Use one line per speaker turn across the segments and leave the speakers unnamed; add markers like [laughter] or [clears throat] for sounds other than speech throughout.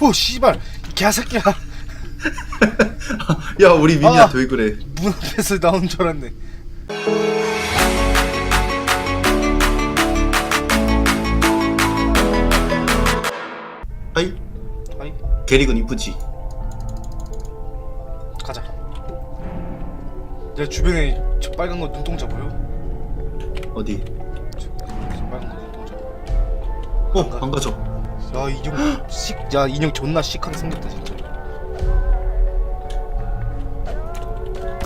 오 씨발 이 개새끼야. [laughs]
야 우리 미니한테
아.
왜 그래?
문 앞에서 나온 줄 알았네.
아이?
아이.
게릭은 이쁘지?
가자. 야 주변에 저 빨간 거 눈동자 보여?
어디?
저, 저 빨간 거 눈동자.
어 반가져
야 인형 씩야 인형 존나 시크하게 생겼다 진짜.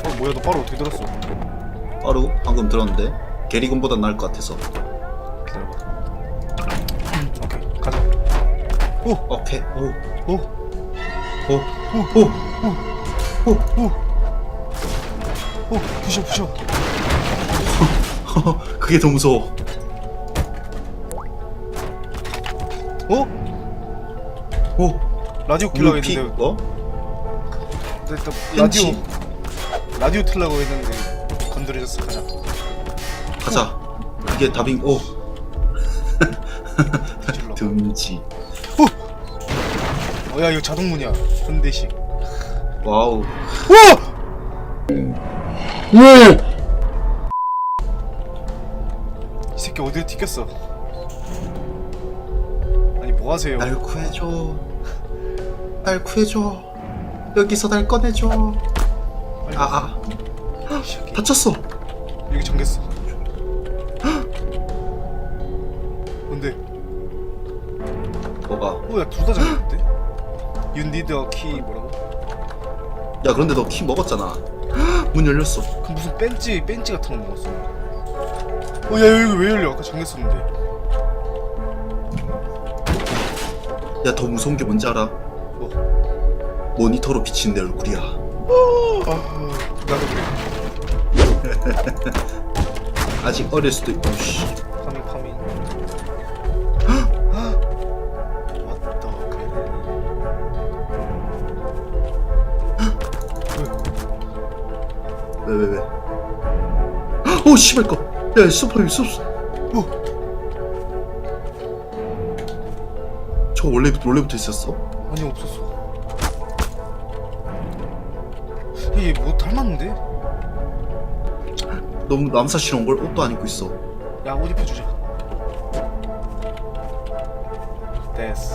어 뭐야 너 바로 어떻게 들었어?
바로 방금 들었는데? 게리건보단 나을 것 같아서.
기다려봐. 음, 오케이 가자. 오!
오케이.
오!
오오오오오!
오! 오! 오! 부셔 부셔. [laughs]
그게 더 무서워.
어?
오
라디오 킬라고
루피.
했는데.
어?
일단
펜치.
라디오 라디오 틀라고 했는데 건드려졌어. 가자.
가자. 이게 다빙 오.
뒤질러.
듬지.
어야 이거 자동문이야. 현대식.
와우.
우와! 이 새끼 어디에 튀겼어 뭐 하세요?
날 구해줘. 날 구해줘. 여기서 날 꺼내줘. 아아.
이 새끼.
다쳤어.
여기 잠겼어. 뭔데?
뭐가?
어 야 둘 다 잠겼는데? You need a key 뭐라고?
야 그런데 너 키 먹었잖아. 문 열렸어.
그 무슨 벤치 벤치 같은 거 먹었어. 어 야 여기 왜 열려? 아까 잠겼었는데
야 더 무서운 게 뭔지 알아?
뭐?
모니터로 비친 내 얼굴이야
아 나도 그래
아직 어릴 수도 있고 씨.
파밍 파밍 왔다
왜왜 왜? 오 씨발 거. 야 슈퍼맨 슈퍼.
어.
저 원래 원래부터 있었어?
아니 없었어 얘뭐 닮았는데?
너무 남사스러운 걸 옷도 안 입고 있어.
야옷 입혀주자 됐어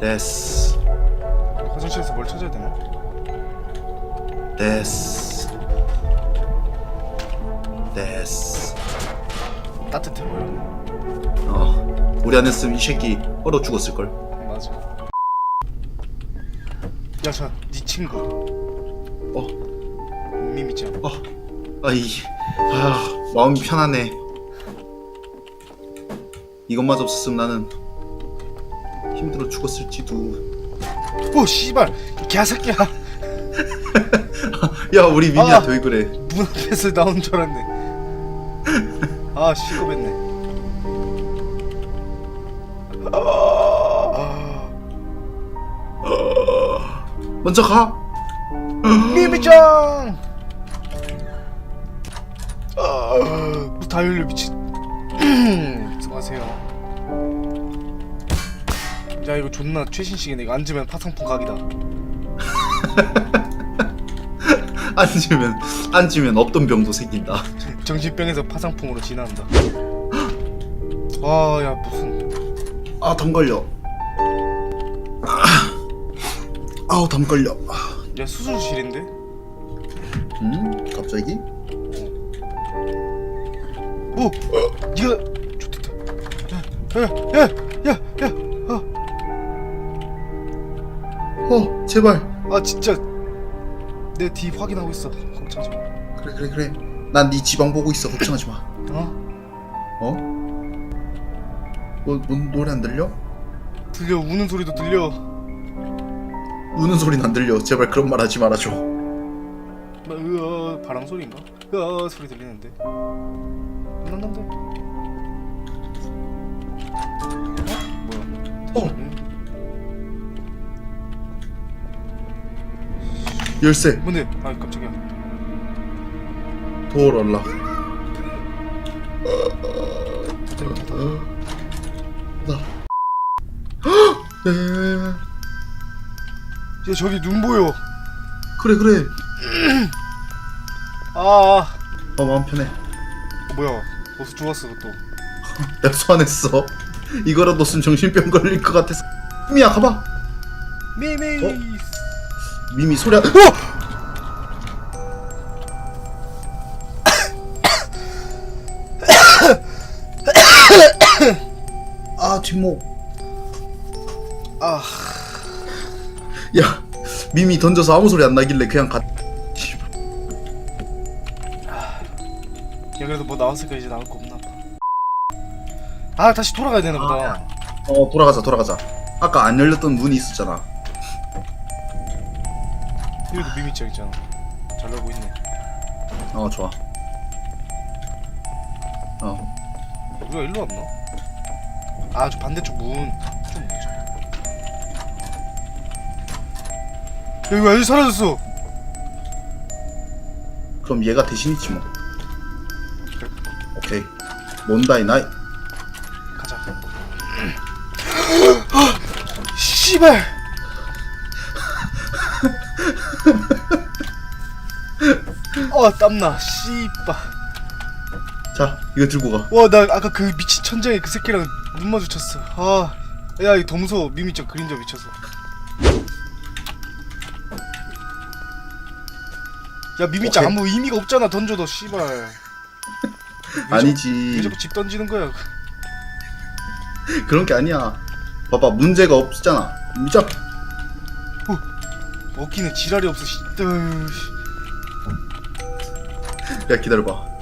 데스
화장실에서 뭘 찾아야 되나?
데스 데스.
따뜻해 보여
어 우리 안 했으면 이 새끼 얼어 죽었을 걸.
맞아 야저네 친구
어
미미짱
어. 아이 아 마음이 편하네. 이것마저 없었으면 나는 힘들어 죽었을지도.
오 씨발 이 개새끼야 [laughs]
야 우리 미니한테 왜 그래?
문 앞에서 나온 줄 알았네 아 시급했네
먼저 가.
미미짱 다 열려 미친 수고하세요. 야 이거 존나 최신식이네. 이거 앉으면 파상풍 각이다. [laughs]
앉으면 앉으면 없던 병도 생긴다. [laughs]
정신병에서 파상풍으로 진화한다. [gasps] 아 야 무슨.
아, 담 걸려. 아우, 담 걸려.
야 수술실인데?
음? 갑자기?
오! 니가 좋겠다 야 야 야 야야 아,
어, 제발.
아 진짜 내 뒤 확인하고 있어 걱정하지 마
그래, 그래, 그래. 난 네 지방 보고 있어. 걱정하지 마.
어?
어? 뭐, 뭐 노래 안 들려?
들려 우는 소리도 들려
우는 소리는 안 들려. 제발 그런 말 하지 말아줘.
막, 으아 바람 소리인가? 으아 소리 들리는데 난난데 어? 뭐야
어. 열쇠.
뭔데? 아 깜짝이야. 닫아, 닫아.
나. 야 야
저기 눈 보여.
그래 그래. [clears throat]
아, 아.
어 마음 편해.
어, 뭐야. 벌써 죽었어 그것도
야 [laughs] 소환했어. 이거라도 쓴 정신병 걸릴 것 같아서. 미야 가봐.
미미.
어? 미미 소리 안...
어! [laughs] [coughs]
아 뒷목.
아
야 미미 던져서 아무 소리 안 나길래 그냥 가 씨발.
야 그래도 뭐 나왔으니까 이제 나올 거 없나 봐. 아 다시 돌아가야 되나 보다.
어 돌아가자 돌아가자 아까 안 열렸던 문이 있었잖아
여기도 미미짱 있잖아. 잘 나오고 있네.
어 좋아 어
우리가 일로 왔나? 아 저 반대쪽 문. 야 이거 아직 사라졌어.
그럼 얘가 대신 있지 뭐 오케이 몬다이 나이
가자. 씨발. [laughs] 어 땀나. 씨발.
자 이거 들고 가
와 나 아까 그 미친 천장에 그 새끼랑 눈 마주쳤어 아야 이거 더 무서워 미미짱 그림자 미쳐서 야 미미짱. 아무 의미가 없잖아 던져도 씨발.
아니지.
왜 자꾸 집 던지는 거야?
그런 게 아니야. 봐봐 문제가 없잖아. 무작
먹기는 지랄이 없어 씨. 으, 씨.
야 기다려봐